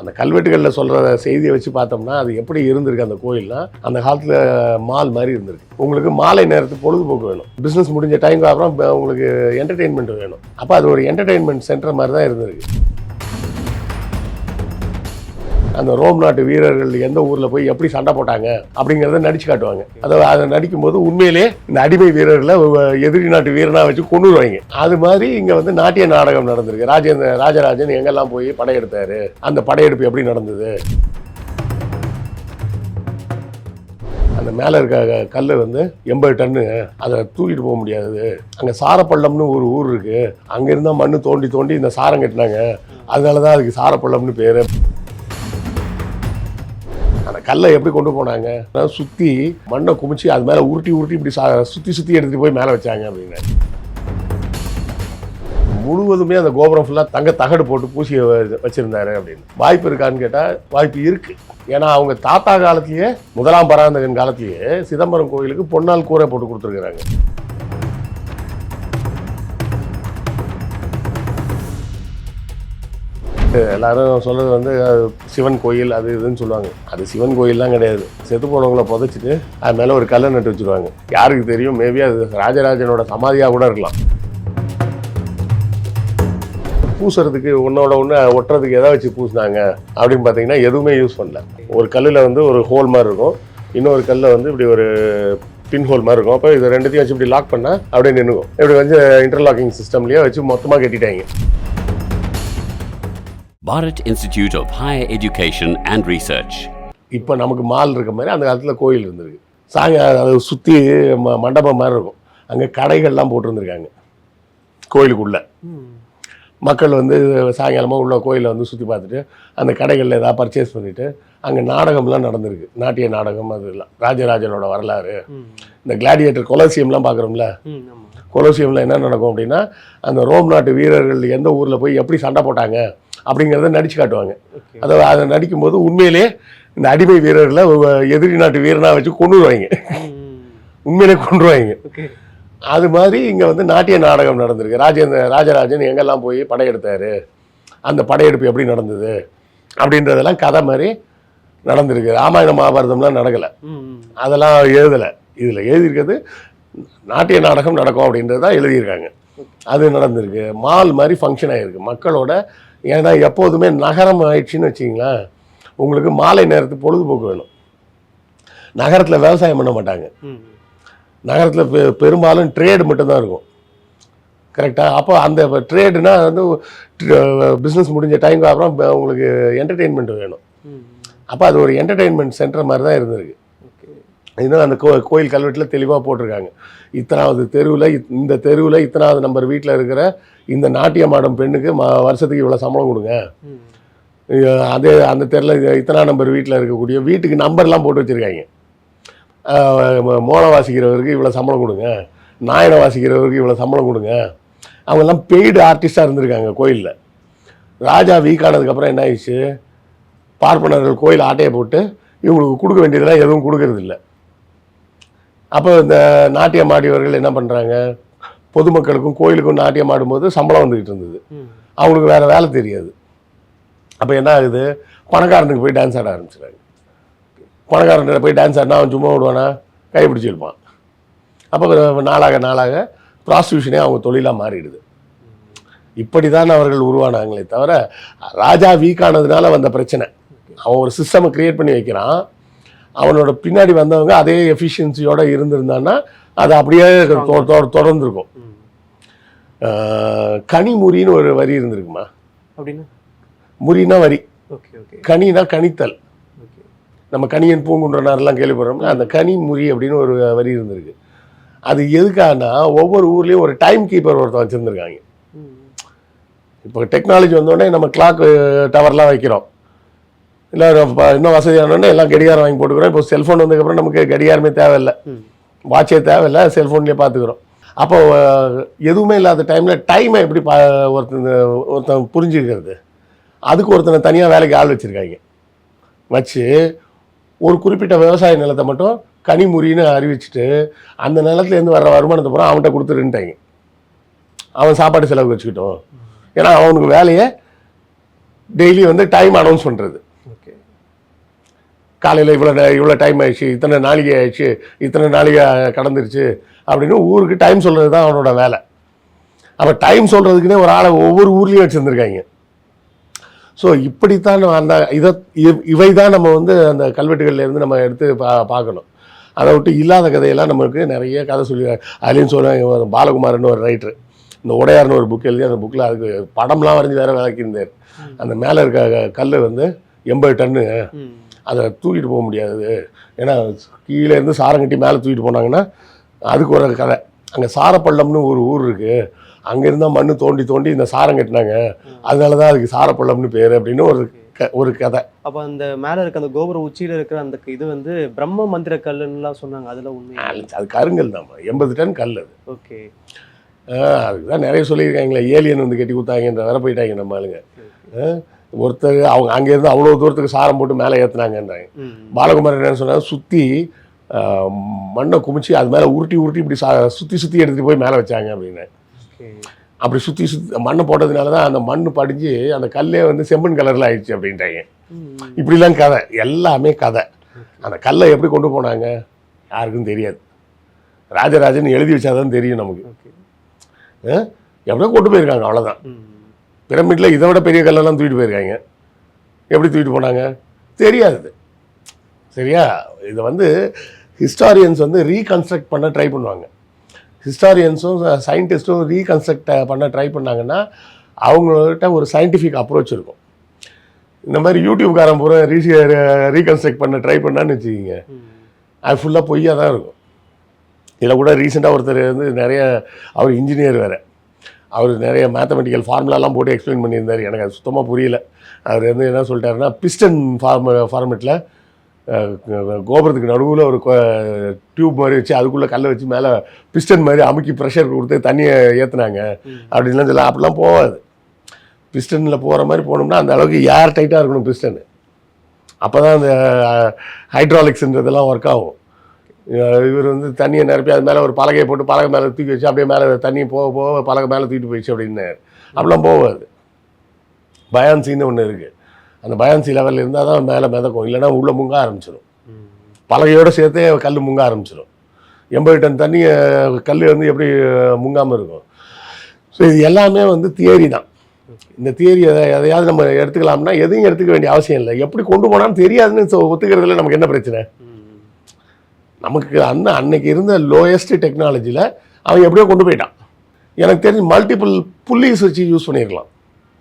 அந்த கல்வெட்டுகளில் சொல்கிற செய்தியை வச்சு பார்த்தோம்னா அது எப்படி இருந்திருக்கு அந்த கோயில்னா அந்த காலத்தில் மால் மாதிரி இருந்திருக்கு. உங்களுக்கு மாலை நேரத்து பொழுதுபோக்கு வேணும். பிஸ்னஸ் முடிஞ்ச டைம்க்கு அப்புறம் உங்களுக்கு என்டர்டெயின்மெண்ட் வேணும். அப்போ அது ஒரு என்டர்டெயின்மெண்ட் சென்டர் மாதிரி தான் இருந்திருக்கு. அந்த ரோம் நாட்டு வீரர்கள் எந்த ஊரில் போய் எப்படி சண்டை போட்டாங்க அப்படிங்கிறத நடிச்சு காட்டுவாங்க. அதை அதை நடிக்கும்போது உண்மையிலே இந்த அடிமை வீரர்களை எதிரி நாட்டு வீரனாக வச்சு கொண்டுருவாங்க அது மாதிரி இங்கே வந்து நாட்டிய நாடகம் நடந்திருக்கு. ராஜேந்திர ராஜராஜன் எங்கெல்லாம் போய் படையெடுத்தாரு? அந்த படையெடுப்பு எப்படி நடந்தது? அந்த மேலே இருக்க கல் வந்து எண்பது டன்னு. அதை தூக்கிட்டு போக முடியாது. அங்கே சாரப்பள்ளம்னு ஒரு ஊர் இருக்குது அங்கே இருந்தால் மண்ணு தோண்டி தோண்டி இந்த சாரம் கட்டினாங்க. அதனால தான் அதுக்கு சாரப்பள்ளம்னு பேர். அந்த கல்லை எப்படி கொண்டு போனாங்க? அதாவது சுற்றி மண்ணை குமிச்சு அது மேலே உருட்டி உருட்டி இப்படி சா சுற்றி சுற்றி எடுத்துகிட்டு போய் மேலே வச்சாங்க அப்படின்னு. முழுவதுமே அந்த கோபுரம் ஃபுல்லாக தங்க தகடு போட்டு பூசி வச்சுருந்தாரு வச்சிருந்தாரு அப்படின்னு. வாய்ப்பு இருக்கான்னு கேட்டால் வாய்ப்பு இருக்கு. ஏன்னா அவங்க தாத்தா காலத்திலேயே முதலாம் பராந்தகன் காலத்திலேயே சிதம்பரம் கோயிலுக்கு பொன்னால் கூரை போட்டு கொடுத்துருக்குறாங்க. எல்லாரும் சொல்கிறது வந்து சிவன் கோயில் அது இதுன்னு சொல்லுவாங்க. அது சிவன் கோயில்லாம் கிடையாது. செத்து போனவங்கள புதைச்சிட்டு அது மேலே ஒரு கல்லை நட்டு வச்சிருவாங்க. யாருக்கு தெரியும்? மேபி அது ராஜராஜனோட சமாதியாக கூட இருக்கலாம். பூசுறதுக்கு உன்னோட ஒன்று ஒட்டுறதுக்கு எதை வச்சு பூசினாங்க அப்படின்னு பார்த்தீங்கன்னா எதுவுமே யூஸ் பண்ணல. ஒரு கல்லில் வந்து ஒரு ஹோல் மாதிரி இருக்கும். இன்னொரு கல்லில் வந்து இப்படி ஒரு பின் ஹோல் மாதிரி இருக்கும். அப்போ இது ரெண்டுத்தையும் வச்சு இப்படி லாக் பண்ணால் அப்படியே நின்றுக்கும் இப்படி வந்து இன்டர்லாக்கிங் சிஸ்டம்லேயே வச்சு மொத்தமாக கட்டிட்டாங்க. Bharat Institute of Higher Education and Research. இப்போ நமக்கு மால் இருக்க மாதிரி அந்த காலத்தில் கோயில் இருந்திருக்கு. சாயங்காலம் அதை சுற்றி ம மண்டபம் மாதிரி இருக்கும். அங்கே கடைகள்லாம் போட்டிருந்துருக்காங்க. கோயிலுக்குள்ள. மக்கள் வந்து சாயங்காலமாக உள்ள கோயிலை வந்து சுற்றி பார்த்துட்டு அந்த கடைகளில் ஏதாவது பர்ச்சேஸ் பண்ணிவிட்டு அங்கே நாடகம்லாம் நடந்திருக்கு. நாட்டிய நாடகம் அதெல்லாம் ராஜராஜனோட வரலாறு. இந்த கிளாடியேட்டர் கொலோசியம்லாம் பார்க்குறோம்ல. கொலோசியமில் என்ன நடக்கும் அப்படின்னா அந்த ரோம் நாட்டு வீரர்கள் எந்த ஊரில் போய் எப்படி சண்டை போட்டாங்க? அப்படிங்கிறத நடிச்சு காட்டுவாங்க. அதை அதை நடிக்கும்போது உண்மையிலே இந்த அடிமை வீரர்களை எதிரி நாட்டு வீரனா வச்சு கொண்டுருவாங்க உண்மையிலே கொண்டுருவாங்க அது மாதிரி இங்கே வந்து நாட்டிய நாடகம் நடந்திருக்கு. ராஜேந்திர ராஜராஜன் எங்கெல்லாம் போய் படையெடுத்தாரு? அந்த படையெடுப்பு எப்படி நடந்தது? அப்படின்றதெல்லாம் கதை மாதிரி நடந்திருக்கு. ராமாயண மகாபாரதம்லாம் நடக்கலை. அதெல்லாம் எழுதலை. இதில் எழுதியிருக்கிறது நாட்டிய நாடகம் நடக்கும் அப்படின்றது தான் எழுதியிருக்காங்க அது நடந்திருக்கு. மால் மாதிரி ஃபங்க்ஷன் ஆகிருக்கு மக்களோட ஏன்னா எப்போதுமே நகரம் ஆயிடுச்சுன்னு வச்சிங்களேன் உங்களுக்கு மாலை நேரத்துக்கு பொழுதுபோக்கு வேணும். நகரத்தில் விவசாயம் பண்ண மாட்டாங்க. நகரத்தில் பெ பெரும்பாலும் ட்ரேடு மட்டும்தான் இருக்கும். கரெக்டாக அப்போ அந்த ட்ரேடுனா வந்து பிஸ்னஸ் முடிஞ்ச டைம்க்கு அப்புறம் உங்களுக்கு என்டர்டெயின்மெண்ட் வேணும். அப்போ அது ஒரு என்டர்டெயின்மெண்ட் சென்டர் மாதிரி தான் இருந்திருக்கு. இன்னும் அந்த கோ கோயில் கல்வெட்டில் தெளிவாக போட்டிருக்காங்க. இத்தனாவது தெருவில் இந்த தெருவில் இத்தனாவது நம்பர் வீட்டில் இருக்கிற இந்த நாட்டியம் ஆடும் பெண்ணுக்கு ம வருஷத்துக்கு இவ்வளோ சம்பளம் கொடுங்க. அதே அந்த தெருவில் இத்தனா நம்பர் வீட்டில் இருக்கக்கூடிய வீட்டுக்கு நம்பர்லாம் போட்டு வச்சுருக்காங்க. மோளம் வாசிக்கிறவருக்கு இவ்வளோ சம்பளம் கொடுங்க. நாயனை வாசிக்கிறவருக்கு இவ்வளோ சம்பளம் கொடுங்க. அவங்கெல்லாம் பெய்டு ஆர்டிஸ்டாக இருந்திருக்காங்க கோயிலில். ராஜா வீக் ஆனதுக்கப்புறம் என்ன ஆயிடுச்சு? பார்ப்பனர்கள் கோயில் ஆட்டையை போட்டு இவங்களுக்கு கொடுக்க வேண்டியதெல்லாம் எதுவும் கொடுக்கறது இல்ல அப்போ இந்த நாட்டியம் ஆடியவர்கள் என்ன பண்ணுறாங்க பொதுமக்களுக்கும் கோயிலுக்கும் நாட்டியம் ஆடும்போது சம்பளம் வந்துக்கிட்டு இருந்தது. அவங்களுக்கு வேறு வேலை தெரியாது. அப்போ என்ன ஆகுது? பணக்காரனுக்கு போய் டான்ஸ் ஆட ஆரம்பிச்சிடுறாங்க. பணக்காரன்கிட்ட போய் டான்ஸ் ஆடினா அவன் சும்மா விடுவானா கை பிடிச்சி இருப்பான் அப்போ நாளாக நாளாக ப்ராஸ்டியூஷனே அவங்க தொழிலாக மாறிடுது. இப்படி தான் அவர்கள் உருவானாங்களே தவிர ராஜா வீக் ஆனதுனால வந்த பிரச்சனை. அவன் ஒரு சிஸ்டமை கிரியேட் பண்ணி வைக்கிறான். அவனோட பின்னாடி வந்தவங்க அதே எஃபிஷியன்சியோட இருந்திருந்தான்னா அது அப்படியே தொடர்ந்துருக்கும். கனிமுறின்னு ஒரு வரி இருந்திருக்குமா? அப்படின்னு? முறினா வரி. Okay okay. கனினா கனித்தல். ஓகே. நம்ம கனியன் பூங்குன்றனாரெல்லாம் கேள்விப்படுறோம்ல அந்த கனி முறி அப்படின்னு ஒரு வரி இருந்திருக்கு. அது எதுக்காகனா ஒவ்வொரு ஊர்லேயும் ஒரு டைம் கீப்பர் ஒருத்தன் வச்சுருந்துருக்காங்க. இப்போ டெக்னாலஜி வந்தோடனே நம்ம கிளாக் டவர்லாம் வைக்கிறோம். இல்லை இன்னும் வசதியானோடனே எல்லாம் கடிகாரம் வாங்கி போட்டுக்கிறோம். இப்போ செல்ஃபோன் வந்ததுக்கப்புறம் நமக்கு கடிகாரமே தேவையில்லை. வாட்சே தேவையில்லை செல்ஃபோன்லேயே பார்த்துக்கிறோம். அப்போ எதுவுமே இல்லாத டைமில் டைமை எப்படி பா ஒருத்தன் ஒருத்தன் புரிஞ்சுக்கிறது? அதுக்கு ஒருத்தனை தனியாக வேலைக்கு ஆள் வச்சுருக்காங்க. வச்சு ஒரு குறிப்பிட்ட விவசாய நிலத்தை மட்டும் கனிமுறின்னு அறிவிச்சிட்டு அந்த நிலத்துலேருந்து வர்ற வருமானத்தை பூரா அவன்கிட்ட கொடுத்துருன்ட்டாங்க. அவன் சாப்பாடு செலவுக்கு வச்சுக்கிட்டோம். ஏன்னா அவனுக்கு வேலையை டெய்லி வந்து டைம் அனௌன்ஸ் பண்ணுறது காலையில் இவ்வளோ இவ்வளோ டைம் ஆயிடுச்சு இத்தனை நாளிகை ஆயிடுச்சு இத்தனை நாளிகை கடந்துருச்சு அப்படின்னு ஊருக்கு டைம் சொல்கிறது தான் அவனோட வேலை. அவன் டைம் சொல்கிறதுக்குன்னே ஒரு ஆளை ஒவ்வொரு ஊர்லேயும் வச்சுருந்துருக்காங்க. ஸோ இப்படித்தான் அந்த இதை இவ்- தான் நம்ம வந்து அந்த கல்வெட்டுகள்ல இருந்து நம்ம எடுத்து பா பார்க்கணும். அதை விட்டு இல்லாத கதையெல்லாம் நமக்கு நிறைய கதை சொல்லி அதுலேயும் சொன்னாங்க பாலகுமாரன் ஒரு ரைட்ரு இந்த உடையார்னு ஒரு புக் எழுதி அந்த புக்கில் அதுக்கு படம்லாம் வரைஞ்சி வேற விளக்கியிருந்தார். அந்த மேலே இருக்க கல் வந்து எண்பது டன்னு அதை தூக்கிட்டு போக முடியாது. ஏன்னா கீழே இருந்து சாரம் கட்டி மேலே தூக்கிட்டு போனாங்கன்னா அதுக்கு ஒரு கதை. அங்கே சாரப்பள்ளம்னு ஒரு ஊர் இருக்குது அங்கே இருந்தால் மண்ணு தோண்டி தோண்டி இந்த சாரம் கட்டினாங்க. அதனால தான் அதுக்கு சாரப்பள்ளம்னு பேர் அப்படின்னு ஒரு க ஒரு கதை. அப்ப அந்த மேல இருக்க அந்த கோபுர உச்சியில இருக்கிற அந்த இது வந்து பிரம்ம மந்திர கல்லுன்னுலாம் சொன்னாங்க. அதுல உண்மை அது கருங்கல் தான். எண்பது டன் கல் அது. ஓகே. ஆஹ் அதுக்கு தான் நிறைய சொல்லியிருக்காங்களே ஏலியன் வந்து கட்டி கொடுத்தாங்கன்ற வர போயிட்டாங்க நம்ம ஆளுங்க. ஒருத்தர் அவங்க அங்கேருந்து அவ்வளோ தூரத்துக்கு சாரம் போட்டு மேலே ஏற்றுனாங்கன்றாங்க ம். பாலகுமாரன் என்ன சொன்னாங்க சுற்றி மண்ணை குமிச்சு அது மேலே உருட்டி உருட்டி இப்படி சா சுற்றி சுற்றி எடுத்துகிட்டு போய் மேலே வச்சாங்க அப்படின்னு. அப்படி சுற்றி சுற்றி மண்ணை போட்டதுனால தான் அந்த மண் படிஞ்சு அந்த கல்லே வந்து செம்மண் கலரில் ஆயிடுச்சு அப்படின்ட்டாங்க ம். இப்படிலாம் கதை. எல்லாமே கதை. அந்த கல்லை எப்படி கொண்டு போனாங்க? யாருக்கும் தெரியாது. ராஜராஜன் எழுதி வச்சாதான் தெரியும் நமக்கு? எப்படியோ கொண்டு போயிருக்காங்க அவ்வளோதான் பிரமிட்டில் இதை விட பெரிய கல்லெல்லாம் தூக்கிட்டு போயிருக்காங்க. எப்படி தூக்கிட்டு போனாங்க? தெரியாது சரியா? இதை வந்து ஹிஸ்டாரியன்ஸ் வந்து ரீகன்ஸ்ட்ரக்ட் பண்ண ட்ரை பண்ணுவாங்க. ஹிஸ்டாரியன்ஸும் சயின்டிஸ்ட்டும் ரீகன்ஸ்ட்ரக்ட் பண்ண ட்ரை பண்ணாங்கன்னா அவங்கள்ட்ட ஒரு சயின்டிஃபிக் அப்ரோச் இருக்கும். இந்த மாதிரி யூடியூப்காரன் பூரா ரீ ரீகன்ஸ்ட்ரக்ட் பண்ண ட்ரை பண்ணான்னு வச்சுக்கிங்க. அது ஃபுல்லாக பொய்யாக தான் இருக்கும். இதில் கூட ரீசெண்டாக ஒருத்தர் வந்து நிறைய அவர் இன்ஜினியர் வேறு. அவர் நிறைய மேத்தமெட்டிக்கல் ஃபார்முலாலாம் போட்டு எக்ஸ்பிளைன் பண்ணியிருந்தார். எனக்கு அது சுத்தமாக புரியல. அவர் வந்து என்ன சொல்லிட்டாருன்னா பிஸ்டன் ஃபார்ம் ஃபார்மெட்டில் கோபுரத்துக்கு நடுவில் ஒரு டியூப் மாதிரி வச்சு அதுக்குள்ளே கல்லை வச்சு மேலே பிஸ்டன் மாதிரி அமுக்கி ப்ரெஷர் கொடுத்து தண்ணியை ஏற்றுனாங்க. அப்படின்லாம் சொல்ல அப்படிலாம் போகாது. பிஸ்டனில் போகிற மாதிரி போனோம்னா அந்த அளவுக்கு ஏர் டைட்டாக இருக்கணும் பிஸ்டனு அப்போ தான் அந்த ஹைட்ராலிக்ஸ்ன்றதெல்லாம் ஒர்க் ஆகும். இவர் வந்து தண்ணியை நிரப்பி அது மேலே ஒரு பலகையை போட்டு பலகை மேலே தூக்கி வச்சு அப்படியே மேலே தண்ணி போக போக பலகை மேலே தூக்கிட்டு போயிடுச்சு அப்படின்னாரு. அப்படிலாம் போகாது பயான்சின்னு ஒன்று இருக்குது அந்த பயான்சி லெவலில் இருந்தால் தான் மேலே மிதக்கும். இல்லைனா உள்ளே முங்க ஆரம்பிச்சிடும் பலகையோடு சேர்த்தே கல் முங்க ஆரம்பிச்சிடும் எண்பது டன் தண்ணி கல் வந்து எப்படி முங்காமல் இருக்கும்? ஸோ இது எல்லாமே வந்து தியரி தான். இந்த தியரி எதை எதையாவது நம்ம எடுத்துக்கலாம்னா எதையும் எடுத்துக்க வேண்டிய அவசியம் இல்லை. எப்படி கொண்டு போனாலும் தெரியாதுன்னு ஒத்துக்கிறதுல நமக்கு என்ன பிரச்சனை? நமக்கு அந்த அன்னைக்கு இருந்த லோயஸ்ட் டெக்னாலஜியில் அவன் எப்படியோ கொண்டு போயிட்டான். எனக்கு தெரிஞ்சு மல்டிபிள் புள்ளிஸ் வச்சு யூஸ் பண்ணியிருக்கலாம்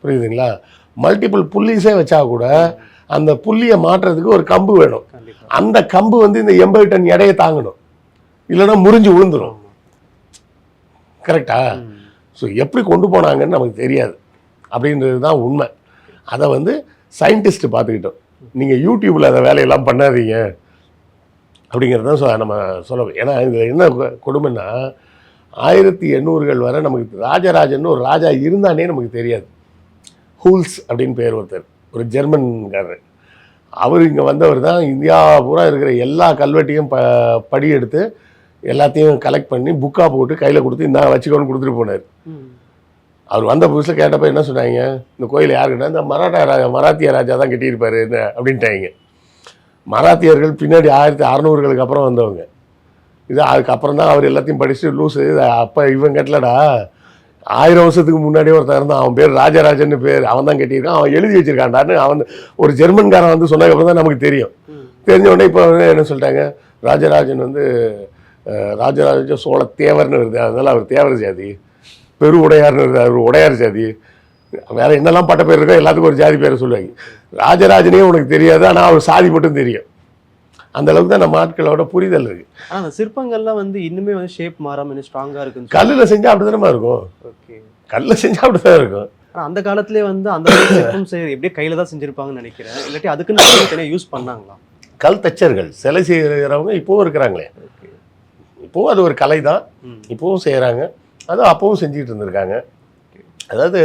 புரியுதுங்களா? மல்டிபிள் புள்ளிஸே வச்சா கூட அந்த புள்ளியை மாற்றுறதுக்கு ஒரு கம்பு வேணும். அந்த கம்பு வந்து இந்த எண்பது டன் எடையை தாங்கணும். இல்லைன்னா முறிஞ்சு விழுந்துரும் ஆமா கரெக்டா ஸோ எப்படி கொண்டு போனாங்கன்னு நமக்கு தெரியாது. அப்படின்றது தான் உண்மை. அதை வந்து சயின்டிஸ்ட் பார்த்துக்கிட்டோம். நீங்கள் யூடியூப்பில் அந்த வேலையெல்லாம் பண்ணாதீங்க. அப்படிங்கிறது தான் சொ- நம்ம சொல்ல ஏன்னா இதில் என்ன கொடுமைன்னா ஆயிரத்தி எண்ணூறுகள் வரை நமக்கு ராஜராஜன் ஒரு ராஜா இருந்தானே நமக்கு தெரியாது. ஹூல்ஸ் அப்படின்னு பேர் ஒருத்தர் ஒரு ஜெர்மன்காரர். அவர் இங்கே வந்தவர் தான் இந்தியா பூரா இருக்கிற எல்லா கல்வெட்டையும் ப படி எடுத்து எல்லாத்தையும் கலெக்ட் பண்ணி புக்காக போட்டு கையில் கொடுத்து இந்த வச்சுக்கோன்னு கொடுத்துட்டு போனார். அவர் வந்த புதுசில் கேட்டப்ப என்ன சொன்னாங்க? இந்த கோயில் யாருக்குன்னா இந்த மராட்டா ராஜா மராத்திய ராஜா தான் கட்டியிருப்பாரு இந்த அப்படின்ட்டாங்க. மராத்தியர்கள் பின்னாடி ஆயிரத்தி அறநூறுகளுக்கு அப்புறம் வந்தவங்க. இது அதுக்கப்புறம் தான் அவர் எல்லாத்தையும் படிச்சுட்டு லூஸு அப்போ இவன் கட்டலடா. ஆயிரம் வருஷத்துக்கு முன்னாடியே ஒருத்தன் இருந்தான். அவன் பேர் ராஜராஜன்னு பேர். அவன் தான் கட்டியிருக்கான். அவன் எழுதி வச்சிருக்கான்டான்னு அவன் ஒரு ஜெர்மன்காரன் வந்து சொன்னதுக்கப்புறம் தான் நமக்கு தெரியும். தெரிஞ்ச உடனே இப்போ என்ன சொல்லிட்டாங்க? ராஜராஜன் வந்து ராஜராஜ சோழ தேவர்னு வருது. அதனால அவர் தேவர் ஜாதி. பெரு உடையார்னு வருது. அவர் உடையார் ஜாதி. வேற என்னெல்லாம் பட்ட பேர் இருக்கோ எல்லாத்துக்கும் ஒரு ஜாதி பேரை சொல்லுவாங்க. ராஜராஜனே உனக்கு தெரியாது ஆனால் அவர் சாதி மட்டும் தெரியும். அந்த அளவுக்கு தான் நம்ம ஆட்களோட புரிதல் இருக்கு. ஆனா அந்த சிற்பங்கள்லாம் வந்து இன்னுமே வந்து ஷேப் மாறாம இன்னும் ஸ்ட்ராங்கா இருக்குன்னு கல்லில் செஞ்சா அப்படிதானமா இருக்கும்? ஓகே. கல்லில் செஞ்சா அப்படிதான் இருக்கும்? அந்த காலத்திலே வந்து அந்த சிற்பம் செய்ய எப்படியே கையில தான் செஞ்சிருப்பாங்கன்னு நினைக்கிறேன். இல்லாட்டி அதுக்குன்னு தனியாக யூஸ் பண்ணாங்களா? கல் தச்சர்கள் சிலை செய்கிறவங்க இப்போவும் இருக்கிறாங்களே. ஓகே. இப்போவும் அது ஒரு கலை தான். இப்போவும் செய்கிறாங்க அது அப்போவும் செஞ்சுட்டு இருந்திருக்காங்க. அதாவது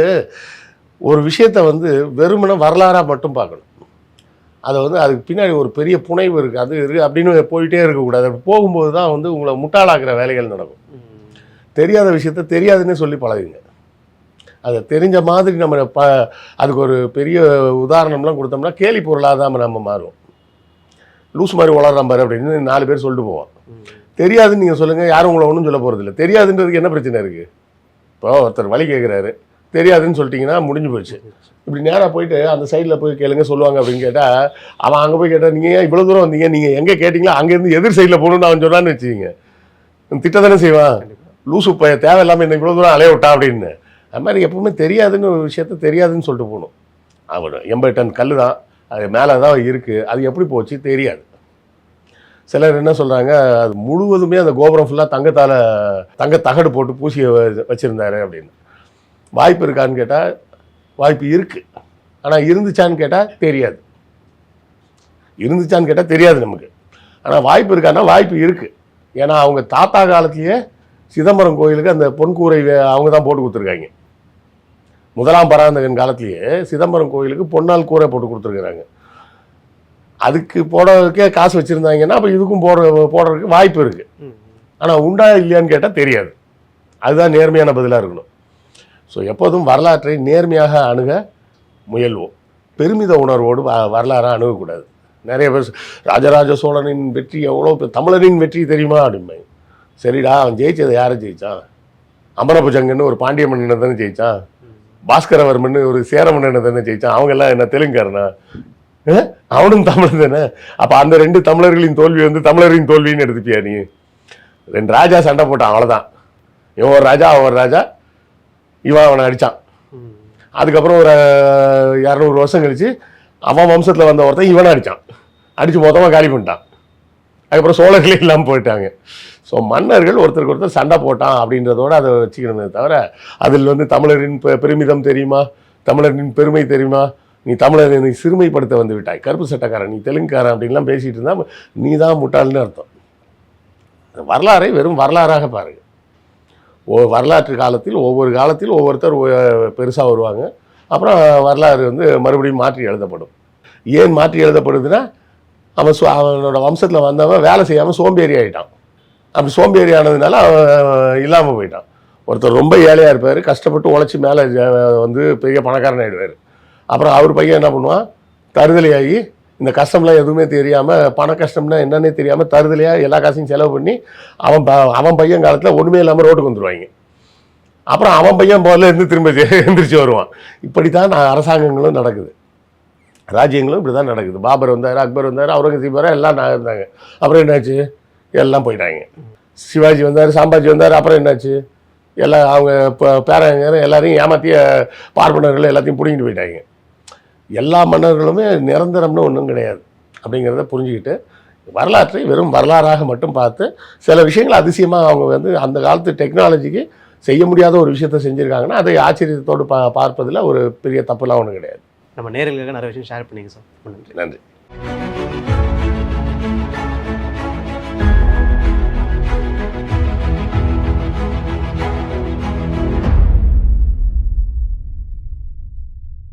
ஒரு விஷயத்தை வந்து வெறுமனை வரலாறாக மட்டும் பார்க்கணும். அதை வந்து அதுக்கு பின்னாடி ஒரு பெரிய புனைவு இருக்குது அது இருக்குது அப்படின்னு போயிட்டே இருக்கக்கூடாது. அப்படி போகும்போது தான் வந்து உங்களை முட்டாளாக்குற வேலைகள் நடக்கும். தெரியாத விஷயத்த தெரியாதுன்னு சொல்லி பழகுங்க. அதை தெரிஞ்ச மாதிரி நம்ம ப அதுக்கு ஒரு பெரிய உதாரணம்லாம் கொடுத்தோம்னா கேலி பொருளாக தான் நம்ம மாறுவோம். லூஸ் மாதிரி வளர்றான் பாரு அப்படின்னு நாலு பேர் சொல்லிட்டு போவோம். தெரியாதுன்னு நீங்கள் சொல்லுங்கள் யாரும் உங்களை ஒன்றும் சொல்ல போகிறதில்ல தெரியாதுன்றதுக்கு என்ன பிரச்சனை இருக்குது இப்போ ஒருத்தர் வழி கேட்குறாரு தெரியாதுன்னு சொல்லிட்டீங்கன்னா முடிஞ்சு போச்சு. இப்படி நேராக போயிட்டு அந்த சைடில் போய் கேளுங்க சொல்லுவாங்க அப்படின்னு கேட்டால் அவன் அங்கே போய் கேட்டால் நீங்கள் ஏன் இவ்வளோ தூரம் வந்தீங்க? நீங்கள் எங்கே கேட்டிங்களோ? அங்கேருந்து எதிர் சைடில் போகணும்னு அவன் சொன்னான்னு வச்சுக்கிங்க. திட்ட தானே செய்வான். லூசு பைய தேவையில்லாமல் என்ன இவ்வளோ தூரம் அலைய விட்டான் அப்படின்னு. அது மாதிரி எப்பவுமே தெரியாதுன்னு ஒரு விஷயத்த தெரியாதுன்னு சொல்லிட்டு போகணும். அவன் எண்பது டன் கல் தான். அது மேலே தான் இருக்குது அது எப்படி போச்சு? தெரியாது. சிலர் என்ன சொல்கிறாங்க அது முழுவதுமே அந்த கோபுரம் ஃபுல்லாக தங்கத்தால் தங்க தகடு போட்டு பூசி வச்சுருந்தாரு அப்படின்னு. வாய்ப்பு இருக்கான்னு கேட்டால் வாய்ப்பு இருக்குது ஆனால் இருந்துச்சான்னு கேட்டால் தெரியாது. இருந்துச்சான்னு கேட்டால் தெரியாது நமக்கு. ஆனால் வாய்ப்பு இருக்கான்னா வாய்ப்பு இருக்குது ஏன்னா அவங்க தாத்தா காலத்திலேயே சிதம்பரம் கோயிலுக்கு அந்த பொன்கூரை அவங்க தான் போட்டு கொடுத்துருக்காங்க. முதலாம் பராந்தகன் காலத்திலேயே சிதம்பரம் கோயிலுக்கு பொன்னால் கூரை போட்டு கொடுத்துருக்குறாங்க. அதுக்கு போடுறதுக்கே காசு வச்சுருந்தாங்கன்னா அப்போ இதுக்கும் போடுற போடுறதுக்கு வாய்ப்பு இருக்குது. ஆனால் உண்டா இல்லையான்னு கேட்டால் தெரியாது. அதுதான் நேர்மையான பதிலாக இருக்கணும். ஸோ எப்போதும் வரலாற்றை நேர்மையாக அணுக முயல்வோம். பெருமித உணர்வோடு வ- அணுகக்கூடாது. நிறைய பேர் ராஜராஜ சோழனின் வெற்றி எவ்வளோ தமிழரின் வெற்றி தெரியுமா அப்படிம்பாங்க. சரிடா அவன் ஜெயிச்சதை யாரை ஜெயித்தான் அமரபுஜங்கன்னு ஒரு பாண்டிய மன்னனை தானே ஜெயிச்சான். பாஸ்கரவர்மன் ஒரு சேர மன்னனை தானே ஜெயிச்சான். அவங்கெல்லாம் என்ன தெலுங்காரனா? அவனும் தமிழ் தானே? அப்போ அந்த ரெண்டு தமிழர்களின் தோல்வி வந்து தமிழரின் தோல்வின்னு எடுத்துப்பியா நீ? ரெண்டு ராஜா சண்டை போட்டான் அவ்வளோதான் இவன் ஒரு ராஜா அவன் ஒரு ராஜா. இவன் அவனை அடித்தான் அதுக்கப்புறம் ஒரு இரநூறு வருஷம் கழிச்சு அவன் வம்சத்தில் வந்த ஒருத்தன் இவனை அடித்தான் அடித்து மொத்தமாக காலி பண்ணிட்டான். அதுக்கப்புறம் சோழர்களே இல்லாமல் போயிட்டாங்க. ஸோ மன்னர்கள் ஒருத்தருக்கு ஒருத்தர் சண்டை போட்டான் அப்படின்றதோட அதை வச்சுக்கணுமே தவிர அதில் வந்து தமிழரின் பெ- பெருமிதம் தெரியுமா? தமிழரின் பெருமை தெரியுமா? நீ தமிழரை நீ சிறுமைப்படுத்த வந்து விட்டாய். கருப்பு சட்டக்காரன் நீ தெலுங்குக்காரன் அப்படின்லாம் பேசிகிட்டு இருந்தால் நீ தான் முட்டாள்னு அர்த்தம். வரலாறை வெறும் வரலாறாக பாருங்கள் வரலாற்று காலத்தில் ஒவ்வொரு காலத்தில் ஒவ்வொருத்தர் பெருசாக வருவாங்க. அப்புறம் வரலாறு வந்து மறுபடியும் மாற்றி எழுதப்படும். ஏன் மாற்றி எழுதப்படுதுன்னா அவன் சோ- அவனோட வம்சத்தில் வந்தவன் வேலை செய்யாமல் சோம்பேறி ஆகிட்டான் அப்படி சோம்பேறி ஆனதுனால அவன் இல்லாமல் போயிட்டான். ஒருத்தர் ரொம்ப ஏழையாக இருப்பார் கஷ்டப்பட்டு உழைச்சி மேலே வந்து பெரிய பணக்காரன் ஆகிடுவார் அப்புறம் அவர் பையன் என்ன பண்ணுவான்? தருதலையாகி இந்த கஷ்டம்லாம் எதுவுமே தெரியாமல் பண கஷ்டம்னா என்னன்னே தெரியாமல் தருதலையாக எல்லா காசையும் செலவு பண்ணி அவன் ப- அவன் பையன் காலத்தில் ஒன்றுமே இல்லாமல் ரோட்டுக்கு வந்துடுவாங்க அப்புறம் அவன் பையன் முதல்ல இருந்து திரும்ப எந்திரிச்சு வருவான். இப்படி தான் அரசாங்கங்களும் நடக்குது. ராஜ்யங்களும் இப்படி தான் நடக்குது. பாபர் வந்தார் அக்பர் வந்தார் அவுரங்கசீப் வர எல்லாம் நான் இருந்தாங்க. அப்புறம் என்னாச்சு? எல்லாம் போயிட்டாங்க. சிவாஜி வந்தார் சாம்பாஜி வந்தார் அப்புறம் என்னாச்சு? எல்லாம் அவங்க இப்போ பேரங்க எல்லாரையும் ஏமாத்திய பார்ப்பனர்கள் எல்லாத்தையும் பிடிங்கிட்டு போயிட்டாங்க. எல்லா மன்னர்களுமே நிரந்தரம்னு ஒன்றும் கிடையாது. அப்படிங்கிறத புரிஞ்சுக்கிட்டு வரலாற்றை வெறும் வரலாறாக மட்டும் பார்த்து சில விஷயங்கள் அதிசயமாக அவங்க வந்து அந்த காலத்து டெக்னாலஜிக்கு செய்ய முடியாத ஒரு விஷயத்த செஞ்சுருக்காங்கன்னா அதை ஆச்சரியத்தோடு பா பார்ப்பதில் ஒரு பெரிய தப்புலாம் ஒன்றும் கிடையாது. நம்ம நேர்களுக்காக நிறைய விஷயம் ஷேர் பண்ணீங்க சார். நன்றி. நன்றி.